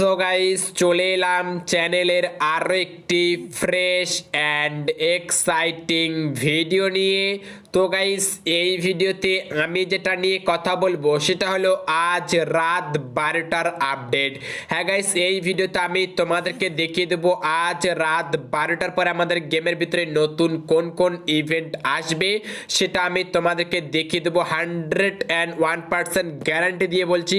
So guys চলে এলাম চ্যানেলের আরও একটি ফ্রেশ অ্যান্ড এক্সাইটিং ভিডিও নিয়ে। তো গাইস এই ভিডিওতে আমি যেটা নিয়ে কথা বলব, সেটা হলো আজ রাত বারোটার আপডেট হ্যাঁ গাইস এই ভিডিওতে আমি তোমাদেরকে দেখিয়ে দেবো আজ রাত বারোটার পরে আমাদের গেমের ভিতরে নতুন কোন কোন ইভেন্ট আসবে, সেটা আমি তোমাদেরকে দেখিয়ে দেবো hundred and one percent guarantee দিয়ে বলছি,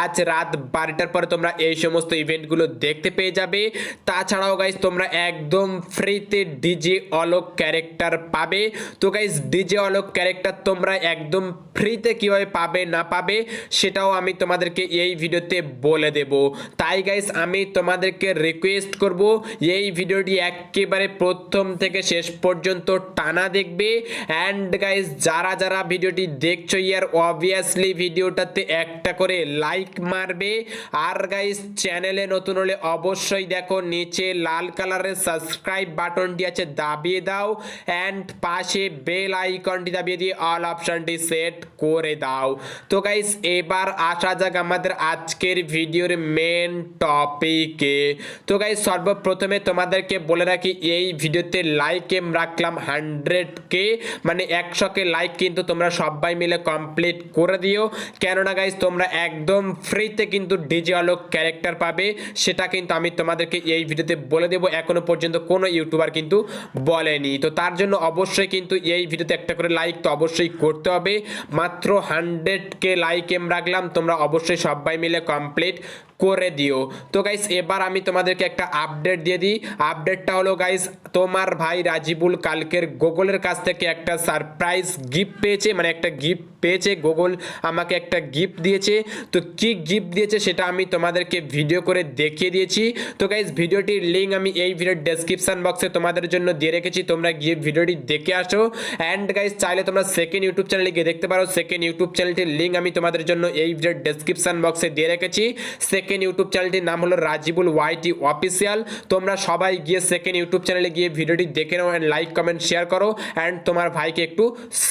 আজ রাত বারোটার পরে তোমরা এই সমস্ত ইভেন্টগুলো দেখতে পেয়ে যাবে। তাছাড়াও গাইজ তোমরা একদম ফ্রিতে ডিজে অলোক ক্যারেক্টার পাবে। তো গাইজ ডিজে অলোক ক্যারেক্টার তোমরা একদম ফ্রিতে কীভাবে পাবে, না পাবে, সেটাও আমি তোমাদেরকে এই ভিডিওতে বলে দেব। তাই গাইজ আমি তোমাদেরকে রিকোয়েস্ট করব, এই ভিডিওটি একেবারে প্রথম থেকে শেষ পর্যন্ত টানা দেখবে। অ্যান্ড গাইজ যারা যারা ভিডিওটি দেখছ, ইয়ার অবভিয়াসলি ভিডিওটাতে একটা করে লাইক মারবে। আর গাইজ চ্যানেলে নতুন হলে অবশ্যই দেখো, নিচে লাল কালারের সাবস্ক্রাইব বাটনটি আছে, দাবিয়ে দাও। অ্যান্ড পাশে বেল আইকনটি দাবিয়ে দিয়ে অল অপশনটি সেট করে দাও তো গাইজ এবার আসা যাক আমাদের আজকের ভিডিওর মেন টপিকে তো গাইজ সর্বপ্রথমে তোমাদেরকে বলে রাখি এই ভিডিওতে লাইক এম রাখলাম হান্ড্রেড কে মানে একশোকে লাইক কিন্তু তোমরা সবাই মিলে কমপ্লিট করে দিও কেননা গাইজ তোমরা একদম ফ্রিতে কিন্তু ডিজে আলোক ক্যারেক্টার পাবে সেটা কিন্তু আমি তোমাদেরকে এই ভিডিওতে বলে দেবো এখনও পর্যন্ত কোনো ইউটিউবার কিন্তু বলেনি তো তার জন্য অবশ্যই কিন্তু এই ভিডিওতে একটা করে লাইক তো অবশ্যই করতে হবে। মাত্র হান্ড্রেড কে লাইক এম রাখলাম, তোমরা অবশ্যই সবাই মিলে কমপ্লিট করে দিও। তো গাইস এবার আমি তোমাদেরকে একটা আপডেট দিয়ে দিই। আপডেটটা হলো গাইস তোমার ভাই রাজিবুল কালকের গুগলের কাছ থেকে একটা সারপ্রাইজ গিফট পেয়েছে। মানে একটা গিফট পেয়েছে, গুগল আমাকে একটা গিফট দিয়েছে। তো কি গিফট দিয়েছে সেটা আমি তোমাদেরকে ভিডিও করে দেখিয়ে দিয়েছি। তো গাইস ভিডিওটির লিঙ্ক আমি এই ভিডিওর ডেসক্রিপশন বক্সে তোমাদের জন্য দিয়ে রেখেছি। তোমরা গিয়ে ভিডিওটি দেখে আসো। অ্যান্ড গাইস চাইলে তোমরা সেকেন্ড ইউটিউব চ্যানেলে গিয়ে দেখতে পারো। সেকেন্ড ইউটিউব চ্যানেলটির লিঙ্ক আমি তোমাদের জন্য এই ভিডিওর ডেসক্রিপশন বক্সে দিয়ে রেখেছি। সেকেন্ড ইউটিউব চ্যানেলটির নাম হলো রাজিবুল ওয়াইটি অফিসিয়াল তোমরা সবাই গিয়ে সেকেন্ড ইউটিউব চ্যানেলে গিয়ে ভিডিওটি দেখে নাও অ্যান্ড লাইক কমেন্ট শেয়ার করো অ্যান্ড তোমার ভাইকে একটু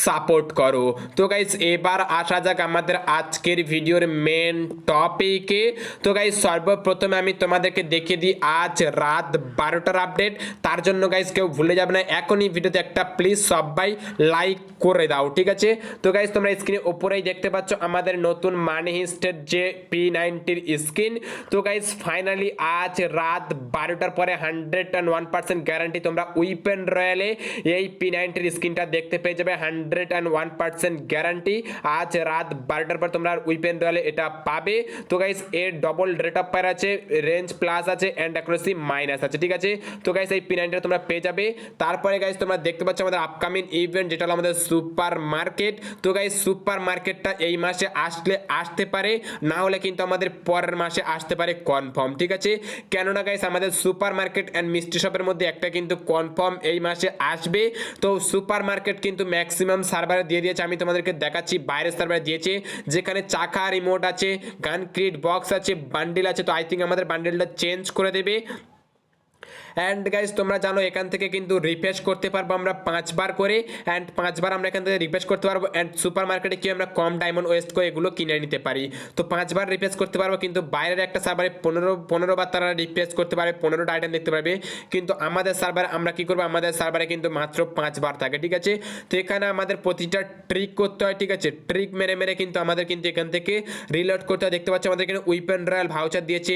সাপোর্ট করো। তো গাইস এবার আসা যাক আমাদের আজকের ভিডিওর মেন টপিকে তো গাইস সর্বপ্রথমে আমি তোমাদেরকে দেখিয়ে দিই, আজ রাত বারোটার আপডেট তার জন্য গাইস কেউ ভুলে যাবে না, এখনই ভিডিওতে একটা প্লিজ সবাই লাইক করে দাও, ঠিক আছে? তো গাইস তোমরা স্ক্রিনে ওপরেই দেখতে পাচ্ছ আমাদের নতুন মানি হিস্টের যে পি নাইনটির স্ক্রিন তো গাইস ফাইনালি আজ রাত বারোটার পরে hundred and one percent guarantee তোমরা উইপেন রয়্যালে এই পি নাইনটির স্ক্রিনটা দেখতে পেয়ে যাবে hundred and one percent guarantee আজ রাত বারোটার পর তোমরা উইপেন রয়্যালে এটা পাবে। তো গাইস এর ডবল রেট অফ ফায়ার আছে রেঞ্জ প্লাস আছে অ্যান্ড অ্যাকুরেসি মাইনাস আছে, ঠিক আছে? তো গাইস এই পি নাইনটা তোমরা পেয়ে যাবে। তারপরে গাইস তোমরা দেখতে পাচ্ছ আমাদের আপকামিং ইভেন্ট যেটা হলো আমাদের সুপার মার্কেট তো গাইস সুপার মার্কেটটা এই মাসে আসলে আসতে পারে, না হলে কিন্তু আমাদের পরের মাসে আসতে পারে কনফার্ম ঠিক আছে? কেননা গাইস আমাদের সুপার মার্কেট অ্যান্ড মিষ্টি শপের মধ্যে একটা কিন্তু কনফার্ম এই মাসে আসবে। তো সুপার মার্কেট কিন্তু ম্যাক্সিমাম সার্ভারে দিয়ে দিয়েছে। আমি তোমাদেরকে দেখাচ্ছি, বাইরের সার্ভারে দিয়েছে, যেখানে চাকা রিমোট আছে গান ক্রিট বক্স আছে বান্ডিল আছে। তো আই থিঙ্ক আমাদের বান্ডিলটা চেঞ্জ করে দেবে। অ্যান্ড গাইজ তোমরা জানো, এখান থেকে কিন্তু রিফ্রেশ করতে পারব আমরা পাঁচবার করে। অ্যান্ড পাঁচবার আমরা এখান থেকে রিফ্রেশ করতে পারব। অ্যান্ড সুপার মার্কেটে কি আমরা কম ডায়মন্ড ওয়েস্ট করে এগুলো কিনে নিতে পারি। তো পাঁচবার রিফ্রেশ করতে পারব, কিন্তু বাইরের একটা সার্ভারে পনেরো পনেরো বার তারা রিফ্রেশ করতে পারে পনেরোটা আইটেম দেখতে পারবে। কিন্তু আমাদের সার্ভারে আমরা কি করব? আমাদের সার্ভারে কিন্তু মাত্র পাঁচবার থাকে, ঠিক আছে? তো এখানে আমাদের প্রতিটা ট্রিক করতে হয়, ঠিক আছে? ট্রিক মেরে মেরে কিন্তু আমাদের কিন্তু এখান থেকে রিলোড করতে হয়। দেখতে পাচ্ছ আমাদের এখানে উইপেন রয়্যাল ভাউচার দিয়েছে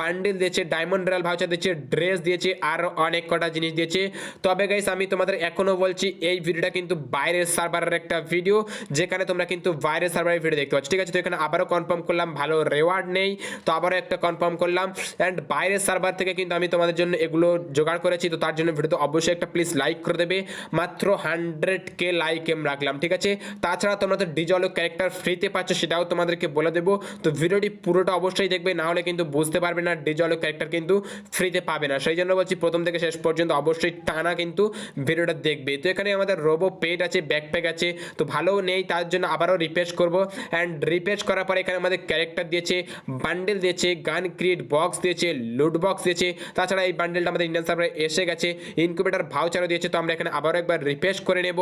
বান্ডিল দিয়েছে ডায়মন্ড রয়্যাল ভাউচার দিয়েছে ড্রেস দিয়েছে আরও অনেক কটা জিনিস দিয়েছে। তবে গাইস আমি তোমাদের এখনও বলছি, এই ভিডিওটা কিন্তু বাইরের সার্ভারের একটা ভিডিও যেখানে তোমরা কিন্তু বাইরের সার্ভারের ভিডিও দেখতে পাচ্ছ। ঠিক আছে, তো এখানে আবারও কনফার্ম করলাম, ভালো রেওয়ার্ড নেই। তো আবারও একটা কনফার্ম করলাম। অ্যান্ড বাইরের সার্ভার থেকে কিন্তু আমি তোমাদের জন্য এগুলো জোগাড় করেছি। তো তার জন্য ভিডিওতে অবশ্যই একটা প্লিজ লাইক করে দেবে। মাত্র হান্ড্রেড কে লাইক এম রাখলাম, ঠিক আছে? তাছাড়া তোমরা তো ডিজলো ক্যারেক্টার ফ্রিতে পাচ্ছ, সেটাও তোমাদেরকে বলে দেবো। তো ভিডিওটি পুরোটা অবশ্যই দেখবে, না হলে কিন্তু বুঝতে পারবে না ডিজলো ক্যারেক্টার কিন্তু ফ্রিতে পাবে না। সেই জন্য বলছি প্রথম থেকে শেষ পর্যন্ত অবশ্যই টানা কিন্তু ভিডিওটা দেখবে। তো এখানে আমাদের রোবো পেট আছে ব্যাকপ্যাক আছে, তো ভালো নেই, তার জন্য আবারও রিপ্লেস করব। অ্যান্ড রিপ্লেস করার পরে এখানে আমাদের ক্যারেক্টার দিয়েছে বান্ডেল দিয়েছে গান ক্রিয়েট বক্স দিয়েছে লুট বক্স দিয়েছে, তাছাড়া এই বান্ডেলটা আমাদের ইন্ডিয়ান সার্ভারে এসে গেছে ইনকুবেটার ভাউচারও দিয়েছে, তো আমরা এখানে আবারও একবার রিপ্লেস করে নেব।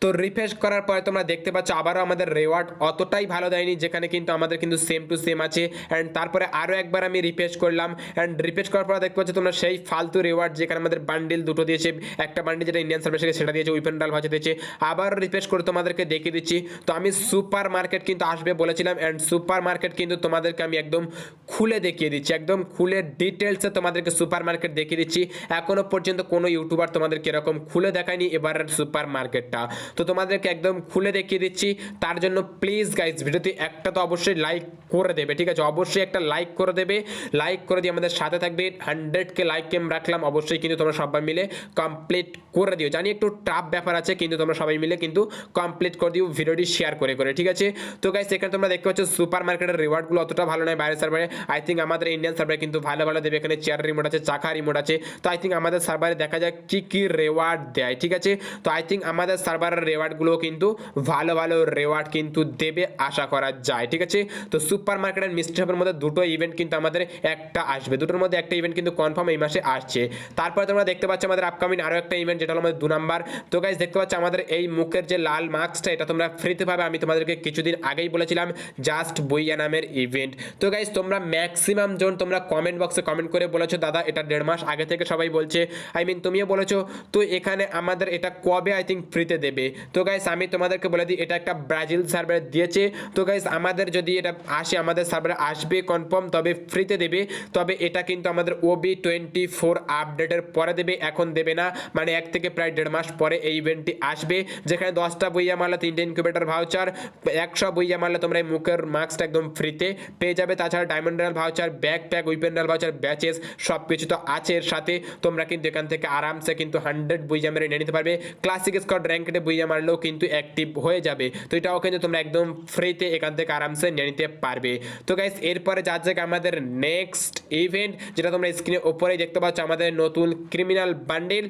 তো রিফ্রেশ করার পরে তোমরা দেখতে পাচ্ছ আবারও আমাদের রেওয়ার্ড অতটাই ভালো দেয়নি, যেখানে কিন্তু আমাদের কিন্তু সেম টু সেম আছে। অ্যান্ড তারপরে আরও একবার আমি রিফ্রেশ করলাম। অ্যান্ড রিফ্রেশ করার পরে দেখতে পাচ্ছ তোমরা সেই ফালতু রেওয়ার্ড যেখানে আমাদের বান্ডিল দুটো দিয়েছে। একটা বান্ডিল যেটা ইন্ডিয়ান সার্ভিস সেটা দিয়েছে উইপেন ডাল ভাজা দিয়েছে। আবার রিফ্রেশ করে তোমাদেরকে দেখিয়ে দিচ্ছি। তো আমি সুপার মার্কেট কিন্তু আসবে বলেছিলাম। অ্যান্ড সুপার মার্কেট কিন্তু তোমাদেরকে আমি একদম খুলে দেখিয়ে দিচ্ছি। একদম খুলে ডিটেলসে তোমাদেরকে সুপার মার্কেট দেখিয়ে দিচ্ছি। এখনও পর্যন্ত কোনো ইউটিউবার তোমাদেরকে এরকম খুলে দেখায়নি। এবারের সুপার মার্কেটটা তো তোমাদেরকে একদম খুলে দেখিয়ে দিচ্ছি। তার জন্য প্লিজ গাইজ ভিডিওতে একটা তো অবশ্যই লাইক করে দেবে, ঠিক আছে? অবশ্যই একটা লাইক করে দেবে। লাইক করে দিয়ে আমাদের সাথে থাকবে। হান্ড্রেডকে লাইক কেম রাখলাম, অবশ্যই কিন্তু তোমরা সবাই মিলে কমপ্লিট করে দিও। জানি একটু টাফ ব্যাপার আছে, কিন্তু তোমরা সবাই মিলে কিন্তু কমপ্লিট করে দিও, ভিডিওটি শেয়ার করে করে, ঠিক আছে? তো গাইজ এখানে তোমরা দেখতে পাচ্ছ সুপার মার্কেটের রিওয়ার্ডগুলো অতটা ভালো নয়, বাইরের সার্ভারে আই থিঙ্ক আমাদের ইন্ডিয়ান সার্ভারে কিন্তু ভালো ভালো দেবে। এখানে চেয়ার রিমোট আছে, চাকা রিমোট আছে। তো আই থিঙ্ক আমাদের সার্ভারে দেখা যাক কি কি রেওয়ার্ড দেয়, ঠিক আছে? তো আই থিঙ্ক আমাদের সার্ভারের রেওয়ার্ডগুলো কিন্তু ভালো ভালো রেওয়ার্ড কিন্তু দেবে আশা করা যায়, ঠিক আছে? তো সুপার মার্কেট অ্যান্ড মিস্ট্রি শপের মধ্যে দুটো ইভেন্ট কিন্তু আমাদের একটা আসবে। দুটোর মধ্যে একটা ইভেন্ট কিন্তু কনফার্ম এই মাসে আসছে। তারপরে তোমরা দেখতে পাচ্ছ আমাদের আপকামিং আরও একটা ইভেন্ট যেটা হলো আমাদের দু নাম্বার তো গাইজ দেখতে পাচ্ছ আমাদের এই মুখের যে লাল মাস্কটা এটা তোমরা ফ্রিতে পাবে। আমি তোমাদেরকে কিছুদিন আগেই বলেছিলাম জাস্ট বইয়া নামের ইভেন্ট তো গাইজ তোমরা ম্যাক্সিমাম জন তোমরা কমেন্ট বক্সে কমেন্ট করে বলেছ, দাদা, এটা দেড় মাস আগে থেকে সবাই বলছে। আই মিন তুমিও বলেছ, তো এখানে আমাদের এটা কবে আই থিঙ্ক ফ্রিতে দেবে। তো গাইস আমি তোমাদেরকে বলে দিই, এটা একটা ব্রাজিল সার্ভারে দিয়েছে। তো গাইস আমাদের যদি এটা আসে, আমাদের সার্ভারে আসবে কনফার্ম তবে ফ্রিতে দেবে। তবে এটা কিন্তু আমাদের ওবি টোয়েন্টি ফোর আপডেটের পরে দেবে, এখন দেবে না। মানে এক থেকে প্রায় দেড় মাস পরে এই ইভেন্টটি আসবে। যেখানে দশটা বইয়া মারলে তিনটে ইনকিউবেটার ভাউচার একশো বইয়া মারলে তোমরা এই মুখের মাস্কটা একদম ফ্রিতে পেয়ে যাবে। তাছাড়া diamond deal voucher bag pack weapon deal voucher badges সব কিছু তো আছে এর সাথে। তোমরা কিন্তু এখান থেকে আরামসে কিন্তু হান্ড্রেড বইয়া মেরে নিয়ে নিতে পারবে। ক্লাসিক স্কট র্যাঙ্কেটে বইয়া মারলেও কিন্তু অ্যাক্টিভ হয়ে যাবে। তো এটাও কিন্তু তোমরা একদম ফ্রিতে এখান থেকে আরামসে নিয়ে নিতে পারবে। তো গাইস এরপরে যা যাক আমাদের নেক্সট ইভেন্ট যেটা তোমরা স্ক্রিনের ওপরেই দেখতে পাচ্ছ, আমাদের নতুন ক্রিমিনাল বান্ডিল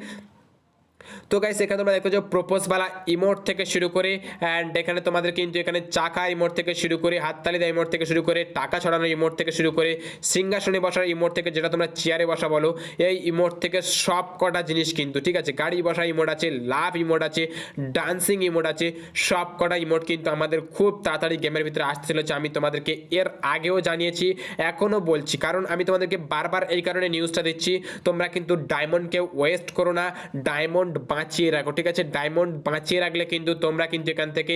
তো গাইস এখানে তোমরা দেখো যে প্রপোজবালা ইমোট থেকে শুরু করে অ্যান্ড এখানে তোমাদের কিন্তু এখানে চাকা ইমোট থেকে শুরু করে, হাততালি দেওয়া ইমোট থেকে শুরু করে, টাকা ছড়ানোর ইমোট থেকে শুরু করে, সিংহাসনে বসার ইমোট থেকে, যেটা তোমরা চেয়ারে বসা বলো, এই ইমোট থেকে সব কটা জিনিস কিন্তু, ঠিক আছে? গাড়ি বসা ইমোট আছে লাভ ইমোট আছে ডান্সিং ইমোট আছে, সব কটা ইমোট কিন্তু আমাদের খুব তাড়াতাড়ি গেমের ভিতরে আসতে চলেছে। আমি তোমাদেরকে এর আগেও জানিয়েছি, এখনও বলছি, কারণ আমি তোমাদেরকে বারবার এই কারণে নিউজটা দিচ্ছি, তোমরা কিন্তু ডায়মন্ডকে ওয়েস্ট করো না ডায়মন্ড বাঁচিয়ে রাখো, ঠিক আছে? ডায়মন্ড বাঁচিয়ে রাখলে কিন্তু তোমরা কিন্তু এখান থেকে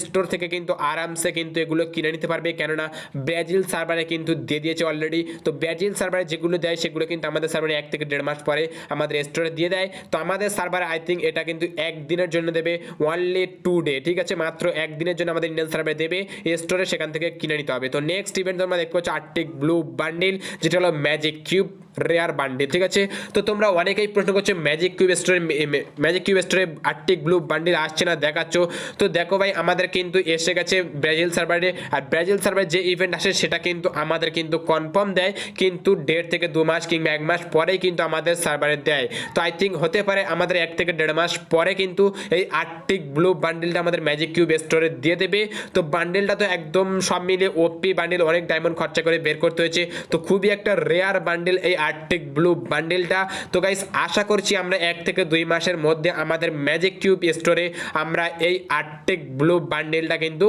স্টোর থেকে কিন্তু আরামসে কিন্তু এগুলো কিনে নিতে পারবে। কেননা ব্রাজিল সার্ভারে কিন্তু দিয়ে দিয়েছে অলরেডি তো ব্রাজিল সার্ভারে যেগুলো দেয়, সেগুলো কিন্তু আমাদের সার্ভারে এক থেকে দেড় মাস পরে আমাদের স্টোরে দিয়ে দেয়। তো আমাদের সার্ভারে আই থিঙ্ক এটা কিন্তু একদিনের জন্য দেবে ওনলি টু ডে ঠিক আছে? মাত্র একদিনের জন্য আমাদের ইন্ডিয়ান সার্ভারে দেবে স্টোরে সেখান থেকে কিনে নিতে হবে। তো নেক্সট ইভেন্ট তোমরা দেখতে পাচ্ছ আর্টিক ব্লু বান্ডিল যেটা হলো ম্যাজিক কিউব রেয়ার বান্ডিল ঠিক আছে? তো তোমরা অনেকেই প্রশ্ন করছ ম্যাজিক কিউব স্টোরে ম্যাজিক কিউব স্টোরে আর্টিক ব্লু বান্ডিল আসছে না, দেখাচ্ছ। তো দেখো ভাই, আমাদের কিন্তু এসে গেছে ব্রাজিল সার্ভারে আর ব্রাজিল সার্ভারে যে ইভেন্ট আসে, সেটা কিন্তু আমাদের কিন্তু কনফার্ম দেয়। কিন্তু দেড় থেকে দু মাস কিংবা এক মাস পরেই কিন্তু আমাদের সার্ভারে দেয়। তো আই থিঙ্ক হতে পারে আমাদের এক থেকে দেড় মাস পরে কিন্তু এই আর্টিক ব্লু বান্ডিলটা আমাদের ম্যাজিক কিউব স্টোরে দিয়ে দেবে। তো বান্ডিলটা তো একদম সব মিলিয়ে ওপি বান্ডিল অনেক ডায়মন্ড খরচা করে বের করতে হয়েছে। তো খুবই একটা রেয়ার বান্ডিল এই আর্টিক ব্লু বান্ডিলটা তো গাইস আশা করছি আমরা এক থেকে দুই মাসের মধ্যে আমাদের ম্যাজিক কিউব স্টোরে আমরা এই আর্টেক ব্লু বান্ডিলটা কিন্তু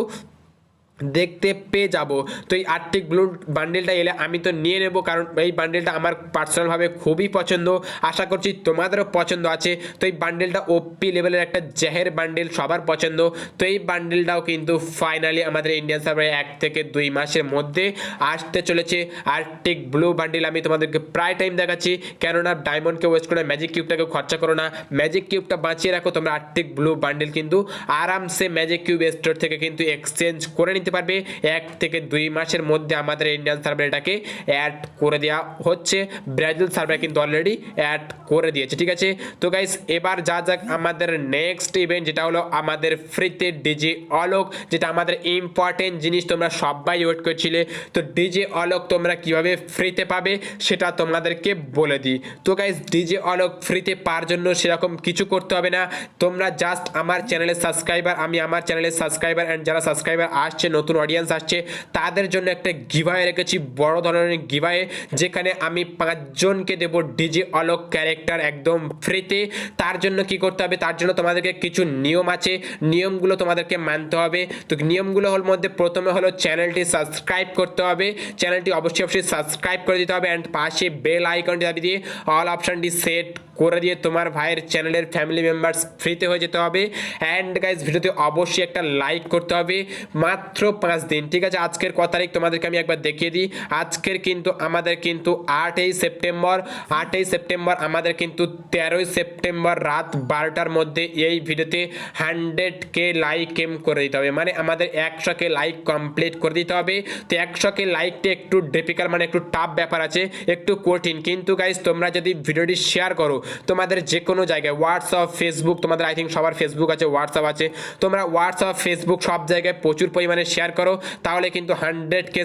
দেখতে পেয়ে যাব। তো এই আর্টিক ব্লু বান্ডেলটা এলে আমি তো নিয়ে নেব, কারণ এই বান্ডেলটা আমার পার্সোনালভাবে খুবই পছন্দ। আশা করছি তোমাদেরও পছন্দ আছে। তো এই বান্ডেলটা ওপি লেভেলের একটা জেহের বান্ডেল সবার পছন্দ। তো এই বান্ডেলটাও কিন্তু ফাইনালি আমাদের ইন্ডিয়ান সার্ভারে এক থেকে দুই মাসের মধ্যে আসতে চলেছে। আর্টিক ব্লু বান্ডেল আমি তোমাদেরকে প্রায় টাইম দেখাচ্ছি। কেননা ডায়মন্ডকে ওয়েস্ট করে ম্যাজিক কিউবটাকে খরচা করো না। ম্যাজিক কিউবটা বাঁচিয়ে রাখো, তোমরা আর্টিক ব্লু বান্ডেল কিন্তু আরামসে ম্যাজিক কিউব স্টোর থেকে কিন্তু এক্সচেঞ্জ করে নিতে পারবে, এক থেকে দুই মাসের মধ্যে আমাদের ইন্ডিয়ান সার্ভার এটাকে অ্যাড করে দেওয়া হচ্ছে। ব্রাজিল সার্ভার কিন্তু অলরেডি অ্যাড করে দিয়েছে, ঠিক আছে? তো গাইস এবার যা যাক আমাদের নেক্সট ইভেন্ট যেটা হলো আমাদের ফ্রিতে ডিজে অলোক যেটা আমাদের ইম্পর্টেন্ট জিনিস তোমরা সবাই ওয়েট করছিলে। তো ডিজে অলোক তোমরা কীভাবে ফ্রিতে পাবে সেটা তোমাদেরকে বলে দিই। তো গাইস ডিজে অলোক ফ্রিতে পাওয়ার জন্য সেরকম কিছু করতে হবে না। তোমরা জাস্ট আমার চ্যানেলের সাবস্ক্রাইবার আমি আমার চ্যানেলের সাবস্ক্রাইবার অ্যান্ড যারা সাবস্ক্রাইবার আসছে নতুন অডিয়েন্স আসছে। তাদের জন্য একটা গিভায় রেখেছি, বড় ধরনের গিভায়ে যেখানে আমি পাঁচজনকে দেব ডিজি অলোক ক্যারেক্টার একদম ফ্রিতে তার জন্য কি করতে হবে? তার জন্য তোমাদেরকে কিছু নিয়ম আছে। নিয়মগুলো তোমাদেরকে মানতে হবে। তো নিয়মগুলো হল মধ্যে প্রথমে হলো চ্যানেলটি সাবস্ক্রাইব করতে হবে। চ্যানেলটি অবশ্যই অবশ্যই সাবস্ক্রাইব করে দিতে হবে। অ্যান্ড পাশে বেল আইকনটি দাবি দিয়ে অল অপশানটি সেট করে দিয়ে তোমার ভাইয়ের চ্যানেলের ফ্যামিলি মেম্বার্স ফ্রিতে হয়ে যেতে হবে। অ্যান্ড গাইজ ভিডিওতে অবশ্যই একটা লাইক করতে হবে। মাত্র পাঁচ দিন, ঠিক আছে? আজকের ক তারিখ তোমাদেরকে আমি একবার দেখিয়ে দিই। আজকের কিন্তু আমাদের কিন্তু আটই সেপ্টেম্বর আটই সেপ্টেম্বর আমাদের কিন্তু তেরোই সেপ্টেম্বর রাত বারোটার মধ্যে এই ভিডিওতে হান্ড্রেড কে লাইক এম করে দিতে হবে। মানে আমাদের একশো কে লাইক কমপ্লিট করে দিতে হবে। তো একশো কে লাইকটা একটু ডিফিকাল্ট মানে একটু টাফ ব্যাপার আছে, একটু কঠিন। কিন্তু গাইজ তোমরা যদি ভিডিওটি শেয়ার করো তোমাদের যে কোনো জায়গায় হোয়াটসঅ্যাপ ফেসবুক তোমাদের আই থিঙ্ক সবার ফেসবুক আছে হোয়াটসঅ্যাপ আছে। তোমরা হোয়াটসঅ্যাপ ফেসবুক সব জায়গায় প্রচুর পরিমাণে শেয়ার করো, তাহলে কিন্তু hundred K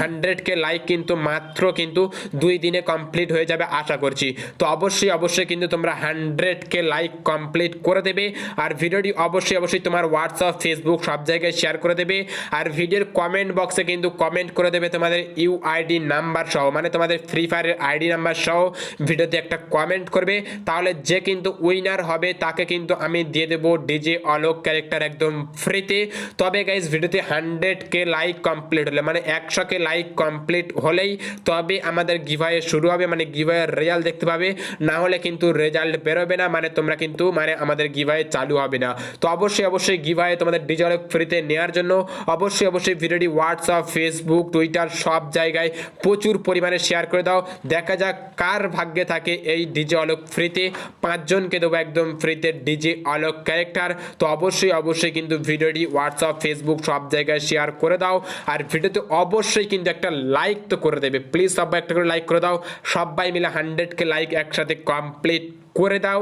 hundred K like কিন্তু মাত্র কিন্তু দুই দিনে কমপ্লিট হয়ে যাবে আশা করছি। তো অবশ্যই অবশ্যই কিন্তু তোমরা হান্ড্রেড কে লাইক কমপ্লিট করে দেবে, আর ভিডিওটি অবশ্যই অবশ্যই তোমার হোয়াটসঅ্যাপ ফেসবুক সব জায়গায় শেয়ার করে দেবে, আর ভিডিওর কমেন্ট বক্সে কিন্তু কমেন্ট করে দেবে তোমাদের ইউআইডি নাম্বার সহ মানে তোমাদের ফ্রি ফায়ারের আইডি নাম্বার সহ, ভিডিওতে একটা কমেন্ট করবে তাহলে যে কিন্তু উইনার হবে, তাকে কিন্তু আমি দিয়ে দেবো ডিজে অলোক ক্যারেক্টার একদম ফ্রিতে তবে গাইজ ভিডিওতে হান্ড্রেড কে লাইক কমপ্লিট হলে মানে একশো কে লাইক কমপ্লিট হলেই তবে আমাদের গিভায়ে শুরু হবে মানে গিভাইয়ের রেজাল্ট দেখতে পাবে। না হলে কিন্তু রেজাল্ট বেরোবে না মানে তোমরা কিন্তু মানে আমাদের গিভায়ে চালু হবে না। তো অবশ্যই অবশ্যই গিভায়ে তোমাদের ডিজে অলোক ফ্রিতে নেওয়ার জন্য। অবশ্যই অবশ্যই ভিডিওটি হোয়াটসঅ্যাপ ফেসবুক টুইটার সব জায়গায় প্রচুর পরিমাণে শেয়ার করে দাও। দেখা যাক কার ভাগ্যে থাকে এই ডিজে অলোক ফ্রিতে পাঁচজনকে দেবো একদম ফ্রিতে ডিজি আলোক ক্যারেক্টার। তো অবশ্যই অবশ্যই কিন্তু ভিডিওটি হোয়াটসঅ্যাপ ফেসবুক সব জায়গায় শেয়ার করে দাও। আর ভিডিওতে অবশ্যই কিন্তু একটা লাইক তো করে দেবে। প্লিজ সবাই একটা করে লাইক করে দাও। সবাই মিলে হান্ড্রেডকে লাইক একসাথে কমপ্লিট করে দাও।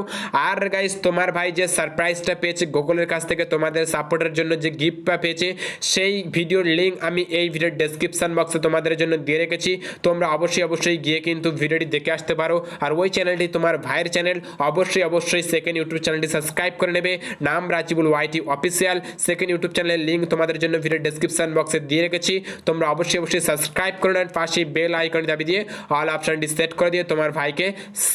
আর গাইস তোমার ভাই যে সারপ্রাইজটা পেয়েছে, গুগলের কাছ থেকে তোমাদের সাপোর্টের জন্য যে গিফটটা পেয়েছে, সেই ভিডিওর লিঙ্ক আমি এই ভিডিওর ডেসক্রিপশন বক্সে তোমাদের জন্য দিয়ে রেখেছি। তোমরা অবশ্যই অবশ্যই গিয়ে কিন্তু ভিডিওটি দেখে আসতে পারো। আর ওই চ্যানেলটি তোমার ভাইয়ের চ্যানেল অবশ্যই অবশ্যই সেকেন্ড ইউটিউব চ্যানেলটি সাবস্ক্রাইব করে নেবে। নাম Rajibul YT official second YouTube চ্যানেলের লিঙ্ক তোমাদের জন্য ভিডিও ডেসক্রিপশন বক্সে দিয়ে রেখেছি। তোমরা অবশ্যই অবশ্যই সাবস্ক্রাইব করে নেন। পাশে বেল আইকন দাবি দিয়ে অল অপশনটি সেট করে দিয়ে তোমার ভাইকে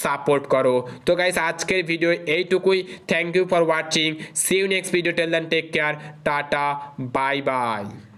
সাপোর্ট করো। তো গাইস আজকের ভিডিও এইটুকুই। Thank you for watching see you next video till then take care tata bye bye